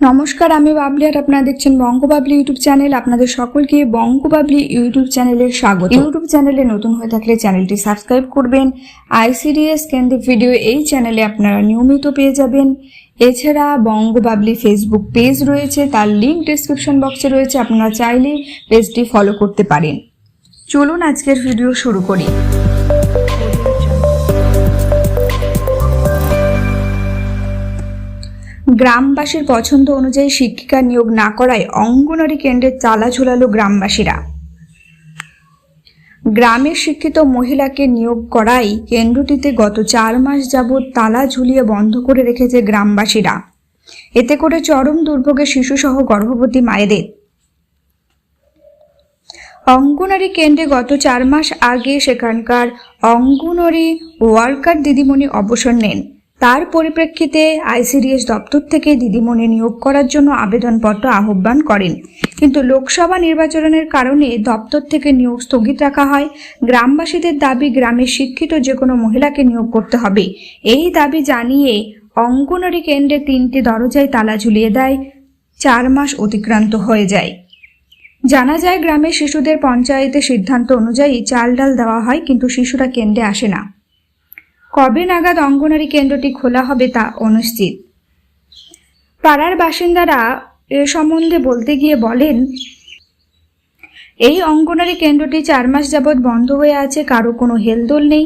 নমস্কার, আমি বাবলি আর আপনারা দেখছেন বঙ্গবাবলি ইউটিউব চ্যানেল। আপনাদের সকলকে বঙ্গবাবলি ইউটিউব চ্যানেলে স্বাগত। ইউটিউব চ্যানেলে নতুন হয়ে থাকলে চ্যানেলটি সাবস্ক্রাইব করবেন। আইসিডিএস কেন্দ্রিক ভিডিও এই চ্যানেলে আপনারা নিয়মিত পেয়ে যাবেন। এছাড়া বঙ্গবাবলি ফেসবুক পেজ রয়েছে, তার লিঙ্ক ডিসক্রিপশন বক্সে রয়েছে। আপনারা চাইলে পেজটি ফলো করতে পারেন। চলুন আজকের ভিডিও শুরু করি। গ্রামবাসীর পছন্দ অনুযায়ী শিক্ষিকা নিয়োগ না করায় অঙ্গনওয়াড়ি কেন্দ্রে চালা ঝুলালো গ্রামবাসীরা। গ্রামের শিক্ষিত মহিলাকে নিয়োগ করাই কেন্দ্রটিতে গত চার মাস যাবৎ তালা ঝুলিয়ে বন্ধ করে রেখেছে গ্রামবাসীরা। এতে করে চরম দুর্ভোগে শিশুসহ গর্ভবতী মায়েদের। অঙ্গনারী কেন্দ্রে গত চার মাস আগে সেখানকার অঙ্গনওয়াড়ি ওয়ার্কার দিদিমণি অবসর নেন। তার পরিপ্রেক্ষিতে আইসিডিএস দপ্তর থেকে দিদিমণি নিয়োগ করার জন্য আবেদনপত্র আহ্বান করেন। কিন্তু লোকসভা নির্বাচনের কারণে দপ্তর থেকে নিয়োগ স্থগিত রাখা হয়। গ্রামবাসীদের দাবি গ্রামে শিক্ষিত যে কোনো মহিলাকে নিয়োগ করতে হবে। এই দাবি জানিয়ে অঙ্গনওয়াড়ি কেন্দ্রে তিনটি দরজায় তালা ঝুলিয়ে দেয়। চার মাস অতিক্রান্ত হয়ে যায়। জানা যায়, গ্রামের শিশুদের পঞ্চায়েতের সিদ্ধান্ত অনুযায়ী চাল ডাল দেওয়া হয়, কিন্তু শিশুরা কেন্দ্রে আসে না। কবে নাগাদ অঙ্গনারী কেন্দ্রটি খোলা হবে তা অনিশ্চিত পাড়ার বাসিন্দারা এ সম্বন্ধে বলতে গিয়ে বলেন, এই অঙ্গনারী কেন্দ্রটি চার মাস যাবৎ বন্ধ হয়ে আছে, কারও কোনো হেলদোল নেই।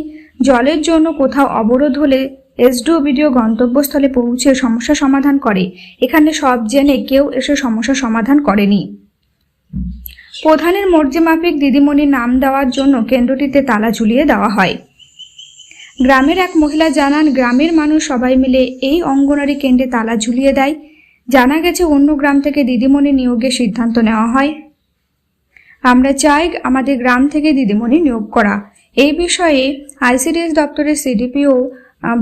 জলের জন্য কোথাও অবরোধ হলে এসডিও ভিডিও গন্তব্যস্থলে পৌঁছে সমস্যা সমাধান করে। এখানে সব জেনে কেউ এসে সমস্যা সমাধান করেনি। প্রধানের মর্জি মাফিক দিদিমণির নাম দেওয়ার জন্য কেন্দ্রটিতে তালা ঝুলিয়ে দেওয়া হয়। গ্রামের এক মহিলা জানান, গ্রামের মানুষ সবাই মিলে এই অঙ্গনারী কেন্দ্রে তালা ঝুলিয়ে দেয়। জানা গেছে, অন্য গ্রাম থেকে দিদিমণি নিয়োগের সিদ্ধান্ত নেওয়া হয়। আমরা চাই আমাদের গ্রাম থেকে দিদিমণি নিয়োগ করা। এই বিষয়ে আইসিডিএস দপ্তরের সিডিপিও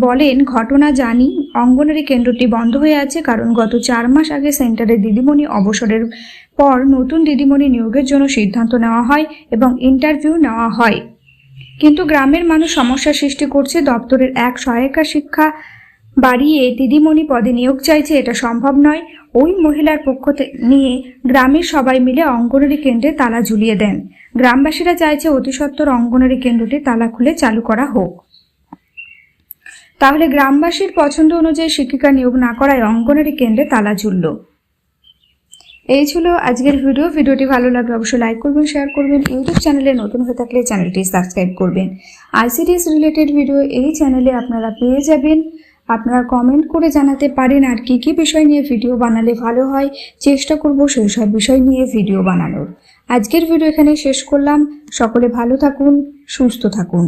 বলেন, ঘটনা জানি, অঙ্গনারী কেন্দ্রটি বন্ধ হয়ে আছে কারণ গত চার মাস আগে সেন্টারে দিদিমণি অবসরের পর নতুন দিদিমণি নিয়োগের জন্য সিদ্ধান্ত নেওয়া হয় এবং ইন্টারভিউ নেওয়া হয়। কিন্তু গ্রামের মানুষ সমস্যা সৃষ্টি করছে। দপ্তরের এক সহায়িকা শিক্ষা বাড়িয়ে দিদিমণি পদে নিয়োগ চাইছে, এটা সম্ভব নয়। ওই মহিলার পক্ষ নিয়ে গ্রামের সবাই মিলে অঙ্গনারী কেন্দ্রে তালা ঝুলিয়ে দেন। গ্রামবাসীরা চাইছে অতি সত্বর অঙ্গনারী কেন্দ্রটি তালা খুলে চালু করা হোক। তাহলে গ্রামবাসীর পছন্দ অনুযায়ী শিক্ষিকা নিয়োগ না করায় অঙ্গনারী কেন্দ্রে তালা ঝুলল। এই ছিল আজকের ভিডিও। ভিডিওটি ভালো লাগলে অবশ্যই লাইক করবেন শেয়ার করবেন ইউটিউব চ্যানেলে নতুন হয়ে থাকলে চ্যানেলটি সাবস্ক্রাইব করবেন। আইসিডিএস রিলেটেড ভিডিও এই চ্যানেলে আপনারা পেয়ে যাবেন। আপনারা কমেন্ট করে জানাতে পারেন আর কী কী বিষয় নিয়ে ভিডিও বানালে ভালো হয়। চেষ্টা করব সেই সব বিষয় নিয়ে ভিডিও বানানোর। আজকের ভিডিও এখানে শেষ করলাম। সকলে ভালো থাকুন, সুস্থ থাকুন।